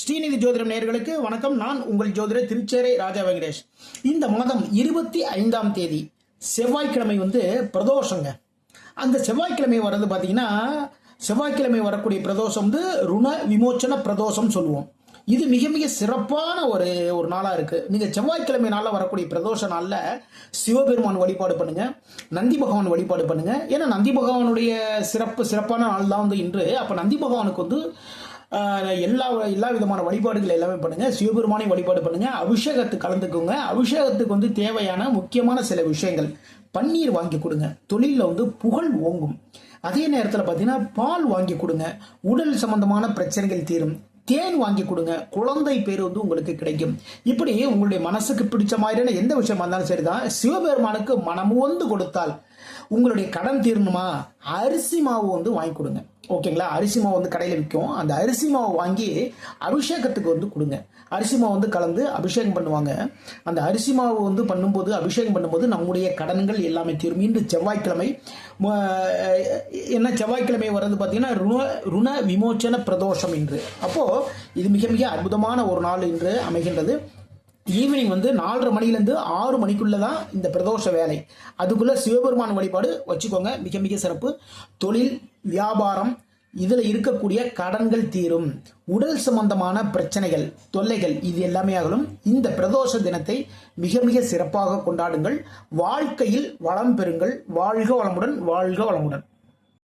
ஸ்ரீநிதி ஜோதிடம் நேயர்களுக்கு வணக்கம். நான் உங்கள் ஜோதிடர் திருச்சேரை ராஜா வெங்கடேஷ். இந்த மாதம் இருபத்தி ஐந்தாம் தேதி செவ்வாய்க்கிழமை வந்து பிரதோஷங்க. அந்த செவ்வாய்க்கிழமை வர்றது பார்த்தீங்கன்னா செவ்வாய்க்கிழமை வரக்கூடிய பிரதோஷம் வந்து ருண விமோச்சன பிரதோஷம் சொல்லுவோம். இது மிக மிக சிறப்பான ஒரு ஒரு நாளாக இருக்குது நீங்கள் செவ்வாய்க்கிழமை நாளில் வரக்கூடிய பிரதோஷ நாளில் சிவபெருமான் வழிபாடு பண்ணுங்கள் நந்தி பகவான் வழிபாடு பண்ணுங்கள் ஏன்னா நந்தி பகவானுடைய சிறப்பு சிறப்பான நாள் தான் வந்து இன்று. அப்போ நந்தி பகவானுக்கு வந்து எல்லா எல்லா விதமான வழிபாடுகள் எல்லாமே பண்ணுங்க. சிவபெருமானையும் வழிபாடு பண்ணுங்க. அபிஷேகத்துக்கு கலந்துக்கோங்க. அபிஷேகத்துக்கு வந்து தேவையான முக்கியமான சில விஷயங்கள். பன்னீர் வாங்கி கொடுங்க. தொழிலில் வந்து புகழ் ஓங்கும். அதே நேரத்தில் பார்த்தீங்கன்னா பால் வாங்கி கொடுங்க. உடல் சம்பந்தமான பிரச்சனைகள் தீரும். தேன் வாங்கி கொடுங்க. குழந்தை பேர் வந்து உங்களுக்கு கிடைக்கும். இப்படி உங்களுடைய மனசுக்கு பிடிச்ச மாதிரியான எந்த விஷயமா இருந்தாலும் சரிதான். சிவபெருமானுக்கு மனமுந்து கொடுத்தால் உங்களுடைய கடன் தீரணுமா? அரிசி மாவு வந்து வாங்கி கொடுங்க. ஓகேங்களா? அரிசி மாவு வந்து கடையில் விற்கும் அந்த அரிசி மாவு வாங்கி அபிஷேகத்துக்கு வந்து கொடுங்க. அரிசி மாவு வந்து கலந்து அபிஷேகம் பண்ணுவாங்க. அந்த அரிசி மாவு வந்து பண்ணும்போது அபிஷேகம் பண்ணும்போது நம்முடைய கடன்கள் எல்லாமே தீரும். இன்று செவ்வாய்க்கிழமை என்ன செவ்வாய்க்கிழமை வர்றது பார்த்தீங்கன்னா ருண ருண விமோச்சன பிரதோஷம் இன்று. அப்போது இது மிக மிக அற்புதமான ஒரு நாள் இன்று அமைகின்றது. ஈவினிங் வந்து நாலரை மணிலேருந்து ஆறு மணிக்குள்ளே தான் இந்த பிரதோஷ வேலை. அதுக்குள்ளே சிவபெருமான் வழிபாடு வச்சுக்கோங்க. மிக மிக சிறப்பு. தொழில் வியாபாரம் இதில் இருக்கக்கூடிய கடன்கள் தீரும். உடல் சம்பந்தமான பிரச்சனைகள் தொல்லைகள் இது எல்லாமே ஆகலும் இந்த பிரதோஷ தினத்தை மிக மிக சிறப்பாக கொண்டாடுங்கள். வாழ்க்கையில் வளம் பெறுங்கள். வாழ்க வளமுடன் வாழ்க வளமுடன்.